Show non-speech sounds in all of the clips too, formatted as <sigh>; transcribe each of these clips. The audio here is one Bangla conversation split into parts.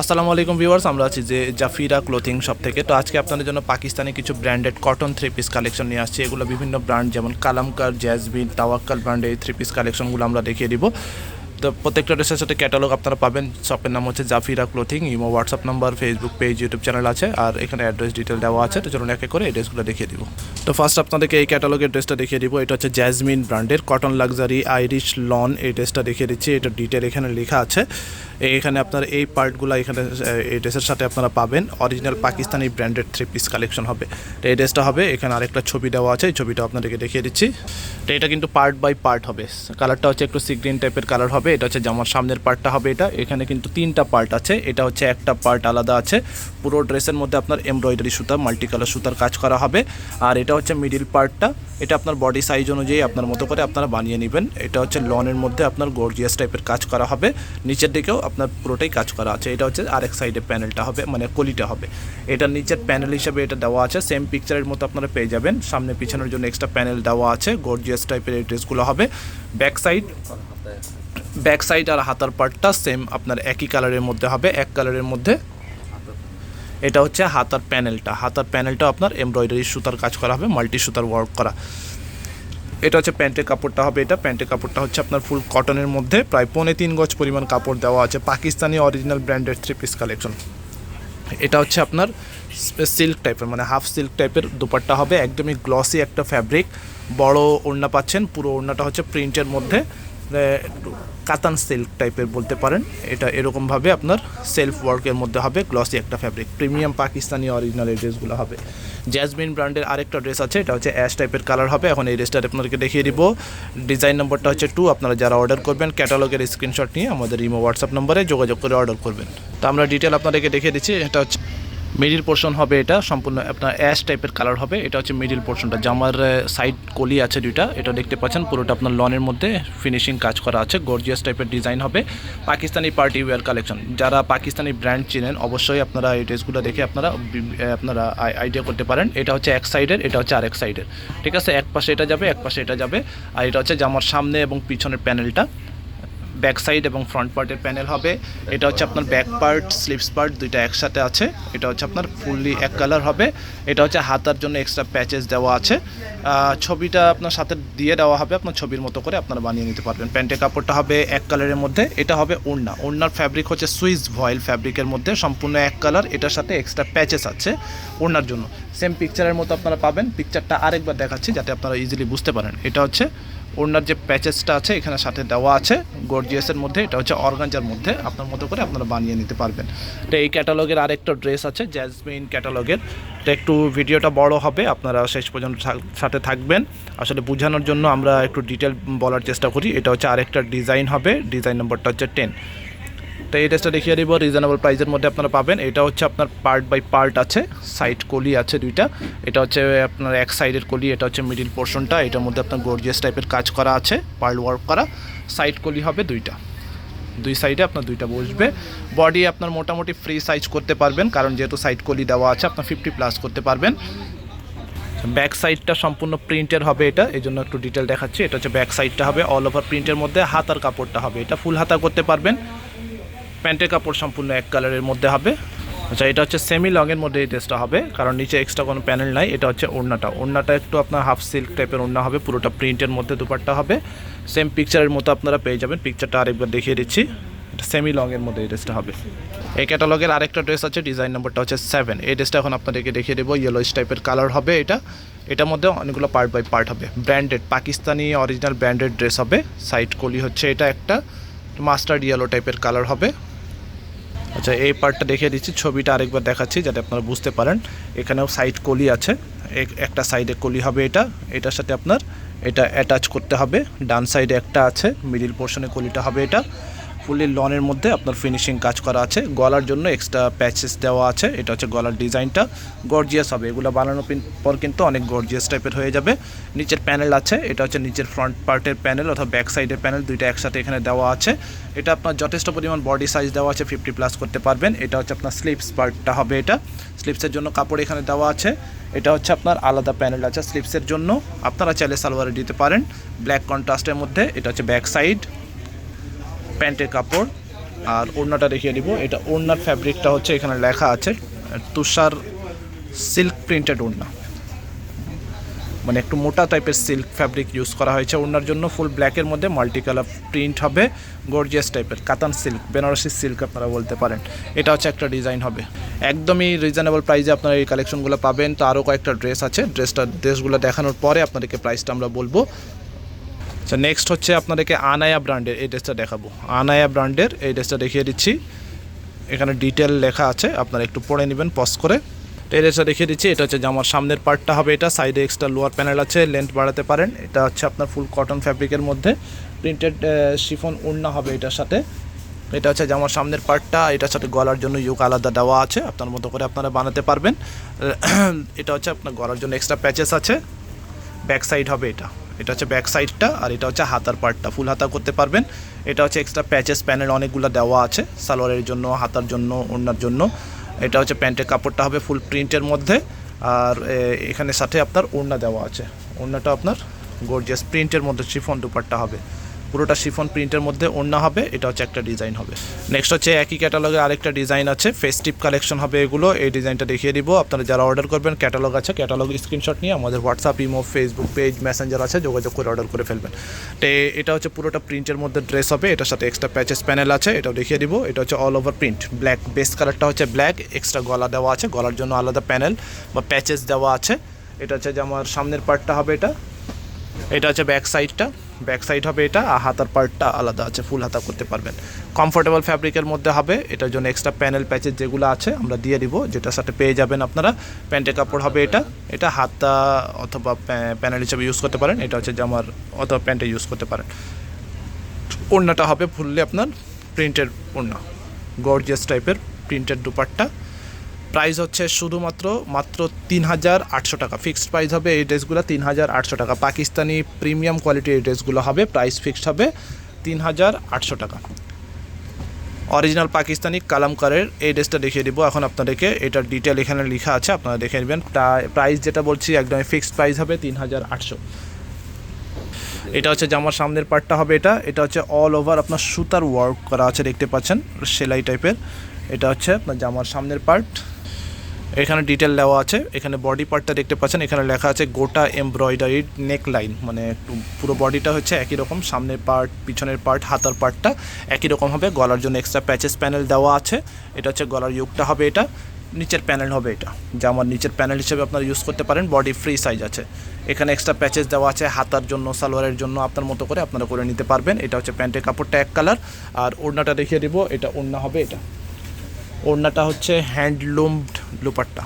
আসসালামু আলাইকুম ভিউয়ার্স, আমরা আছি যে জাফিরা ক্লোথিং শপ থেকে। তো আজকে আপনাদের জন্য পাকিস্তানি কিছু branded cotton three piece collection নিয়ে আসছি। এগুলো বিভিন্ন ব্র্যান্ড, যেমন কালামকার জ্যাজবিন তাওয়াক্কাল ব্র্যান্ড এই থ্রি পিস কালেকশনগুলো আমরা দেখিয়ে দিব। তো প্রত্যেকটা ড্রেসের সাথে ক্যাটালগ আপনারা পাবেন। শপের নাম হচ্ছে Zafira clothing imo WhatsApp number Facebook page YouTube channel আছে, আর এখানে অ্যাড্রেস ডিটেল দেওয়া আছে, তো চলুন একে করে এই ড্রেসগুলো দেখিয়ে দিব। তো ফার্স্ট আপনাদেরকে এই ক্যাটালগের ড্রেসটা দেখিয়ে দিব। এটা হচ্ছে জ্যাজমিন ব্র্যান্ডের কটন লাক্সারি আইরিশ লন এই ড্রেসটা দেখিয়ে দিচ্ছি। এটা ডিটেল এখানে লেখা আছে। এখানে আপনার এই পার্টগুলো এখানে এই ড্রেসের সাথে আপনারা পাবেন। Original Pakistani branded three piece collection হবে। তো এই ড্রেসটা হবে, এখানে আরেকটা ছবি দেওয়া আছে, এই ছবিটা আপনাদেরকে দেখিয়ে দিচ্ছি। তো এটা কিন্তু পার্ট বাই পার্ট হবে। কালারটা হচ্ছে একটু সিগ্রিন টাইপের কালার হবে। এটা হচ্ছে জামার সামনের পার্টটা হবে এটা। এখানে কিন্তু তিনটা পার্ট আছে, এটা হচ্ছে একটা পার্ট আলাদা আছে। পুরো ড্রেসের মধ্যে আপনার এমব্রয়ডারি সুতা মাল্টি কালার সুতার কাজ করা হবে। আর এটা হচ্ছে মিডিল পার্টটা, এটা আপনার বডি সাইজ অনুযায়ী আপনার মতো করে আপনারা বানিয়ে নেবেন। এটা হচ্ছে লনের মধ্যে আপনার গর্জিয়াস টাইপের কাজ করা হবে। নিচের দিকেও আপনার পুরোটাই কাজ করা আছে। এটা হচ্ছে আরেক সাইডে প্যানেলটা হবে মানে কলিটা হবে। এটা নিচের প্যানেল হিসেবে এটা দেওয়া আছে। সেম পিকচারের মতো আপনারা পেয়ে যাবেন। সামনে পিছনের জন্য এক্সট্রা প্যানেল দেওয়া আছে। গর্জিয়াস টাইপের এই ড্রেসগুলো হবে। ব্যাক সাইড ব্যাক সাইড আর হাতার পার্টটা সেম, আপনার একই কালারের মধ্যে হবে, এক কালারের মধ্যে। এটা হচ্ছে হাতার প্যানেলটা। হাতার প্যানেলটা আপনার এমব্রয়ডারি সুতার কাজ করা হবে, মাল্টি সুতার ওয়ার্ক করা। এটা হচ্ছে প্যান্টের কাপড়টা হবে এটা। প্যান্টের কাপড়টা হচ্ছে আপনার ফুল কটনের মধ্যে। প্রায় পৌনে তিন গজ পরিমাণ কাপড় দেওয়া আছে। Pakistani original branded three piece collection. এটা হচ্ছে আপনার সিল্ক টাইপের মানে হাফ সিল্ক টাইপের দুপাট্টা হবে। একদমই গ্লসি একটা ফ্যাব্রিক বড় ওড়না পাচ্ছেন, পুরো ওড়নাটা হচ্ছে প্রিন্টের মধ্যে। কাতান সিল্ক টাইপের বলতে পারেন। এটা এরকমভাবে আপনার সেলফ ওয়ার্কের মধ্যে হবে গ্লসি একটা ফ্যাব্রিক প্রিমিয়াম পাকিস্তানি অরিজিনাল এই ড্রেসগুলো হবে। জ্যাজমিন ব্র্যান্ডের আরেকটা ড্রেস আছে, এটা হচ্ছে অ্যাশ টাইপের কালার হবে। এখন এই ড্রেসটা আপনাদেরকে দেখিয়ে দিব। ডিজাইন নম্বরটা হচ্ছে টু আপনারা যারা অর্ডার করবেন ক্যাটালগের স্ক্রিনশট নিয়ে আমাদের ইমো হোয়াটসঅ্যাপ নম্বরে যোগাযোগ করে অর্ডার করবেন। তো আমরা ডিটেল আপনাদেরকে দেখিয়ে দিচ্ছি, এটা হচ্ছে মিডিল পোর্শন হবে এটা, সম্পূর্ণ আপনার অ্যাশ টাইপের কালার হবে, এটা হচ্ছে মিডিল পোর্শনটা জামার সাইড কলি আছে দুইটা, এটা দেখতে পাচ্ছেন, পুরোটা আপনার লনের মধ্যে ফিনিশিং কাজ করা আছে গর্জিয়াস টাইপের ডিজাইন হবে। পাকিস্তানি পার্টি ওয়্যার কালেকশন যারা পাকিস্তানি ব্র্যান্ড চিনেন, অবশ্যই আপনারা এই ড্রেসগুলো দেখে আপনারা আপনারা আইডিয়া করতে পারেন। এটা হচ্ছে এক সাইডের এটা হচ্ছে আরেক সাইডের ঠিক আছে? এক পাশে এটা যাবে, এক পাশে এটা যাবে। আর এটা হচ্ছে জামার সামনে এবং পিছনের প্যানেলটা ব্যাক সাইড এবং ফ্রন্ট পার্টের প্যানেল হবে। এটা হচ্ছে আপনার ব্যাক পার্ট স্লিপস পার্ট দুইটা একসাথে আছে। এটা হচ্ছে আপনার ফুললি এক কালার হবে। এটা হচ্ছে হাতার জন্য এক্সট্রা প্যাচেস দেওয়া আছে। ছবিটা আপনার সাথে দিয়ে দেওয়া হবে। আপনার ছবির মতো করে আপনারা বানিয়ে নিতে পারবেন। প্যান্টের কাপড়টা হবে এক কালারের মধ্যে। এটা হবে ওড়না। ওড়নার ফ্যাব্রিক হচ্ছে সুইস ভয়েল ফ্যাব্রিকের মধ্যে। সম্পূর্ণ এক কালার। এটার সাথে এক্সট্রা প্যাচেস আছে ওড়নার জন্য। সেম পিকচারের মতো আপনারা পাবেন। পিকচারটা আরেকবার দেখাচ্ছি যাতে আপনারা ইজিলি বুঝতে পারেন। এটা হচ্ছে ওড়নার যে প্যাচেসটা আছে, এখানে সাথে দেওয়া আছে। গর্জিয়াসের মধ্যে, এটা হচ্ছে অর্গানজার মধ্যে আপনার মতো করে আপনারা বানিয়ে নিতে পারবেন। তো এই ক্যাটালগের আরেকটা ড্রেস আছে জ্যাজমিন ক্যাটালগের। তো একটু ভিডিওটা বড় হবে, আপনারা শেষ পর্যন্ত সাথে থাকবেন। আসলে বোঝানোর জন্য আমরা একটু ডিটেল বলার চেষ্টা করি। এটা হচ্ছে আরেকটা ডিজাইন হবে, ডিজাইন নম্বরটা হচ্ছে টেন। তো এই ড্রেসটা দেখিয়ে দিব রিজনেবল প্রাইসের মধ্যে আপনারা পাবেন। এটা হচ্ছে আপনার পার্ট বাই পার্ট আছে সাইড কলি আছে দুইটা। এটা হচ্ছে আপনার এক সাইডের কলি, এটা হচ্ছে মিডিল পোর্শনটা এটার মধ্যে আপনার গর্জিয়াস টাইপের কাজ করা আছে পার্ল ওয়ার্ক করা। সাইড কলি হবে দুইটা। দুই সাইডে আপনার দুইটা বসবে। বডি আপনার মোটামুটি ফ্রি সাইজ করতে পারবেন, কারণ যেহেতু সাইড কলি দেওয়া আছে, আপনার ফিফটি প্লাস করতে পারবেন। ব্যাক সাইডটা সম্পূর্ণ প্রিন্টের হবে এটা এই জন্য একটু ডিটেল দেখাচ্ছি। এটা হচ্ছে ব্যাক সাইডটা হবে অল ওভার প্রিন্টের মধ্যে হাতার কাপড়টা হবে। এটা ফুল হাতা করতে পারবেন। প্যান্টের কাপড় সম্পূর্ণ এক কালারের মধ্যে হবে। আচ্ছা এটা হচ্ছে সেমি লংয়ের মধ্যে এই ড্রেসটা হবে। কারণ নিচে এক্সট্রা কোনো প্যানেল নাই, এটা হচ্ছে ওড়নাটা। ওড়নাটা একটু আপনার হাফ সিল্ক টাইপের ওড়না হবে, পুরোটা প্রিন্টের মধ্যে দুপাট্টা হবে। সেম পিকচারের মতো আপনারা পেয়ে যাবেন। পিকচারটা আরেকবার দেখিয়ে দিচ্ছি। এটা সেমি লংয়ের মধ্যে এই ড্রেসটা হবে। এই ক্যাটালগের আরেকটা ড্রেস আছে ডিজাইন নম্বরটা হচ্ছে সেভেন এই ড্রেসটা এখন আপনাদেরকে দেখিয়ে দেবো ইয়েলো টাইপের কালার হবে এটা। এটার মধ্যে অনেকগুলো পার্ট বাই পার্ট হবে। Branded Pakistani original branded dress হবে। সাইড কলি হচ্ছে এটা একটা। মাস্টার্ড ইয়েলো টাইপের কালার হবে। আচ্ছা এই পার্টটা দেখিয়ে দিচ্ছি, ছবিটা আরেকবার দেখাচ্ছি যাতে আপনারা বুঝতে পারেন। এখানেও সাইড কলি আছে, এক- একটা সাইডে কলি হবে এটা, এটার সাথে আপনার এটা অ্যাটাচ করতে হবে। ডান সাইডে একটা আছে মিডিল পোর্শনে কলিটা হবে এটা। ফুলি লনের মধ্যে আপনার ফিনিশিং কাজ করা আছে। গলার জন্য এক্সট্রা প্যাচেস দেওয়া আছে। এটা হচ্ছে গলার ডিজাইনটা। গর্জিয়াস হবে। এগুলো বানানোর পর কিন্তু অনেক গর্জিয়াস টাইপের হয়ে যাবে। নিচের প্যানেল আছে। এটা হচ্ছে নিচের ফ্রন্ট পার্টের প্যানেল অথবা ব্যাক সাইডের প্যানেল দুইটা একসাথে এখানে দেওয়া আছে। এটা আপনার যথেষ্ট পরিমাণ বডি সাইজ দেওয়া আছে। ফিফটি প্লাস করতে পারবেন। এটা হচ্ছে আপনার স্লিপস পার্টটা হবে এটা। স্লিপসের জন্য কাপড় এখানে দেওয়া আছে। এটা হচ্ছে আপনার আলাদা প্যানেল আছে স্লিপসের জন্য। আপনারা চাইলে সালোয়ারে দিতে পারেন। ব্ল্যাক কন্ট্রাস্টের মধ্যে। এটা হচ্ছে ব্যাক সাইড প্যান্টের কাপড় আর ওড়নাটা দেখিয়ে দিব। এটা ওড়নার ফ্যাব্রিকটা হচ্ছে এখানে লেখা আছে, তুষার সিল্ক প্রিন্টেড ওড়না। মানে একটু মোটা টাইপের সিল্ক ফ্যাব্রিক ইউজ করা হয়েছে ওড়নার জন্য। ফুল ব্ল্যাকের মধ্যে মাল্টি কালার প্রিন্ট হবে গর্জিয়াস টাইপের কাতান সিল্ক বেনারসি সিল্ক আপনারা বলতে পারেন। এটা হচ্ছে একটা ডিজাইন হবে। একদমই রিজনেবল প্রাইসে আপনারা এই কালেকশনগুলো পাবেন। তো আরও কয়েকটা ড্রেস আছে। ড্রেসটা ড্রেসগুলো দেখানোর পরে আপনাদেরকে প্রাইসটা আমরা বলব। আচ্ছা নেক্সট হচ্ছে আপনাদেরকে আনায়া ব্র্যান্ডের এই ড্রেসটা দেখাবো। আনায়া ব্র্যান্ডের এই ড্রেসটা দেখিয়ে দিচ্ছি। এখানে ডিটেল লেখা আছে, আপনারা একটু পড়ে নেবেন পজ করে। এই ড্রেসটা দেখিয়ে দিচ্ছি, এটা হচ্ছে জামার সামনের পার্টটা হবে এটা সাইডে এক্সট্রা লোয়ার প্যানেল আছে লেন্থ বাড়াতে পারেন। এটা হচ্ছে আপনার ফুল কটন ফ্যাব্রিকের মধ্যে। প্রিন্টেড শিফন ওড়না হবে এটার সাথে। এটা হচ্ছে জামার সামনের পার্টটা এটার সাথে গলার জন্য ইউক আলাদা দেওয়া আছে, আপনার মতো করে আপনারা বানাতে পারবেন। <clears throat> এটা হচ্ছে আপনার গলার জন্য এক্সট্রা প্যাচেস আছে। ব্যাক সাইড হবে এটা। এটা হচ্ছে ব্যাক সাইডটা আর এটা হচ্ছে হাতার পার্টটা ফুল হাতা করতে পারবেন। এটা হচ্ছে এক্সট্রা প্যাচেস প্যানেল অনেকগুলো দেওয়া আছে সালোয়ারের জন্য, হাতার জন্য, ওড়নার জন্য। এটা হচ্ছে প্যান্টের কাপড়টা হবে ফুল প্রিন্টের মধ্যে। আর এখানে সাথে আপনার ওড়না দেওয়া আছে। ওড়নাটা আপনার গর্জিয়াস প্রিন্টের মধ্যে শিফন দুপাট্টা হবে। পুরোটা শিফন প্রিন্টের মধ্যে ওড়না হবে, এটা হচ্ছে একটা ডিজাইন হবে। নেক্সট হচ্ছে একই ক্যাটালগে আরেকটা ডিজাইন আছে ফেস্টিভ কালেকশন হবে এগুলো, এই ডিজাইনটা দেখিয়ে দিব। আপনারা যারা অর্ডার করবেন ক্যাটালগ আছে ক্যাটালগ স্ক্রিনশট নিয়ে আমাদের WhatsApp imo Facebook page messenger আছে, যোগাযোগ করে অর্ডার করে ফেলবেন। তো এটা হচ্ছে পুরোটা প্রিন্টের মধ্যে ড্রেস হবে, এটার সাথে এক্সট্রা প্যাচেস প্যানেল আছে, এটাও দেখিয়ে দিব। এটা হচ্ছে all over print black base কালারটা হচ্ছে ব্ল্যাক এক্সট্রা গলা দেওয়া আছে, গলার জন্য আলাদা প্যানেল বা প্যাচেস দেওয়া আছে। এটা হচ্ছে যে আমার সামনের পার্টটা হবে এটা। এটা হচ্ছে ব্যাক সাইডটা ব্যাক সাইড হবে এটা, আর হাতার পার্টটা আলাদা আছে ফুল হাতা করতে পারবেন। কমফোর্টেবল ফ্যাব্রিকের মধ্যে হবে, এটার জন্য এক্সট্রা প্যানেল প্যাচেস যেগুলো আছে, আমরা দিয়ে দিব, যেটার সাথে পেয়ে যাবেন আপনারা। প্যান্টের কাপড় হবে এটা এটা হাতা অথবা প্যানেল হিসেবে ইউজ করতে পারেন, এটা হচ্ছে জামার অথবা প্যান্টে ইউজ করতে পারেন। ওড়নাটা হবে ফুললি আপনার প্রিন্টের ওড়না। গর্জিয়াস টাইপের প্রিন্টের দুপাট্টা। প্রাইস হচ্ছে শুধুমাত্র মাত্র তিন হাজার আটশো টাকা। ফিক্সড প্রাইস হবে এই ড্রেসগুলো তিন হাজার আটশো টাকা। পাকিস্তানি প্রিমিয়াম কোয়ালিটির এই ড্রেসগুলো হবে প্রাইস ফিক্সড হবে তিন হাজার আটশো টাকা। অরিজিনাল পাকিস্তানি কালামকারের এই ড্রেসটা দেখিয়ে দিব। এখন আপনাদেরকে এটার ডিটেল এখানে লেখা আছে, আপনারা দেখে নেবেন। প্রাইস যেটা বলছি, একদমই ফিক্সড প্রাইস হবে তিন হাজার আটশো। এটা হচ্ছে জামার সামনের পার্টটা হবে এটা। এটা হচ্ছে অল ওভার আপনার সুতার ওয়ার্ক করা আছে, দেখতে পাচ্ছেন, সেলাই টাইপের এটা হচ্ছে আপনার জামার সামনের পার্ট এখানে ডিটেল দেওয়া আছে। এখানে বডি পার্টটা দেখতে পাচ্ছেন। এখানে লেখা আছে গোটা এমব্রয়ডারি নেক লাইন মানে পুরো বডিটা হচ্ছে একই রকম। সামনের পার্ট পিছনের পার্ট হাতার পার্টটা একই রকম হবে। গলার জন্য এক্সট্রা প্যাচেস প্যানেল দেওয়া আছে। এটা হচ্ছে গলার ইউকটা হবে এটা। নিচের প্যানেল হবে এটা। যা আমার নিচের প্যানেল হিসেবে আপনারা ইউজ করতে পারেন। বডি ফ্রি সাইজ আছে। এখানে এক্সট্রা প্যাচেস দেওয়া আছে হাতার জন্য, সালোয়ারের জন্য, আপনার মতো করে আপনারা করে নিতে পারবেন। এটা হচ্ছে প্যান্টের কাপড়টা এক কালার আর ওড়নাটা দেখিয়ে দিব। এটা ওড়না হবে এটা। ওড়নাটা হচ্ছে হ্যান্ডলুমড দুপাট্টা।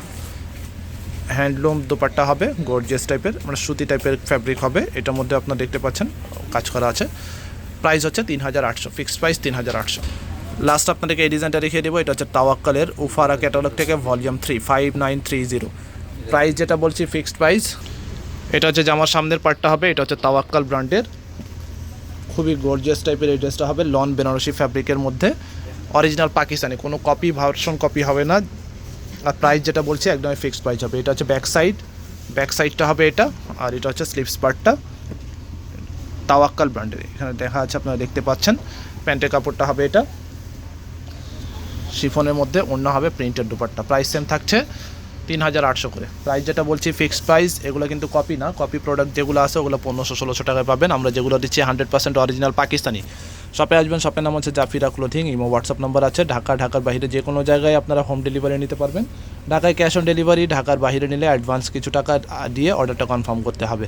হ্যান্ডলুম দুপাট্টা হবে গর্জিয়াস টাইপের মানে সুতি টাইপের ফ্যাব্রিক হবে, এটার মধ্যে আপনারা দেখতে পাচ্ছেন, কাজ করা আছে। প্রাইস হচ্ছে তিন হাজার আটশো ফিক্সড প্রাইস তিন হাজার আটশো। লাস্ট আপনাদেরকে এই ডিজাইনটা দেখিয়ে দেবো, এটা হচ্ছে তাওয়াক্কালের উফারা ক্যাটালগ থেকে volume three five nine three zero price যেটা বলছি ফিক্সড প্রাইস এটা হচ্ছে জামার সামনের পার্টটা হবে, এটা হচ্ছে তাওয়াক্কাল ব্র্যান্ডের খুবই গর্জিয়াস টাইপের এই ড্রেসটা হবে লন বেনারসি ফ্যাব্রিকের মধ্যে। অরিজিনাল পাকিস্তানি, কোনো কপি ভার্সন কপি হবে না। আর প্রাইস যেটা বলছি একদমই ফিক্সড প্রাইস হবে। এটা হচ্ছে ব্যাক সাইড ব্যাক সাইডটা হবে এটা, আর এটা হচ্ছে স্লিপস পার্টটা তাওয়াক্কাল ব্র্যান্ডের এখানে দেখা আছে আপনারা দেখতে পাচ্ছেন, প্যান্টের কাপড়টা হবে এটা। শিফনের মধ্যে অন্য হবে প্রিন্টেড দুপাট্টা। প্রাইস সেম থাকছে তিন হাজার আটশো করে। প্রাইস যেটা বলছি ফিক্সড প্রাইস এগুলো কিন্তু কপি না। কপি প্রোডাক্ট যেগুলো আছে, ওগুলো পনেরোশো, ষোলোশো টাকায় পাবেন। আমরা যেগুলো দিচ্ছি হান্ড্রেড পার্সেন্ট অরিজিনাল পাকিস্তানি। শপে আসবেন শপের নাম হচ্ছে Zafira clothing imo WhatsApp number আছে। ঢাকা, ঢাকার বাইরে যে কোনো জায়গায় আপনারা হোম ডেলিভারি নিতে পারবেন। ঢাকায় ক্যাশ অন ডেলিভারি ঢাকার বাইরে নিলে অ্যাডভান্স কিছু টাকা দিয়ে অর্ডারটা কনফার্ম করতে হবে।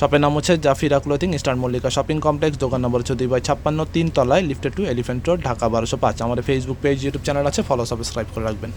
শপের নাম হচ্ছে Zafira clothing Eastern Mallika Shopping Complex দোকান নম্বর হচ্ছে দুই বাই ছাপ্পান্ন, তিন তলায় লিফটেড টু এলিফেন্ট রোড ঢাকা বারোশো পাঁচ। আমাদের ফেসবুক পেজ ইউটিউব চ্যানেল আছে ফলো সাবস্ক্রাইব করে রাখবেন।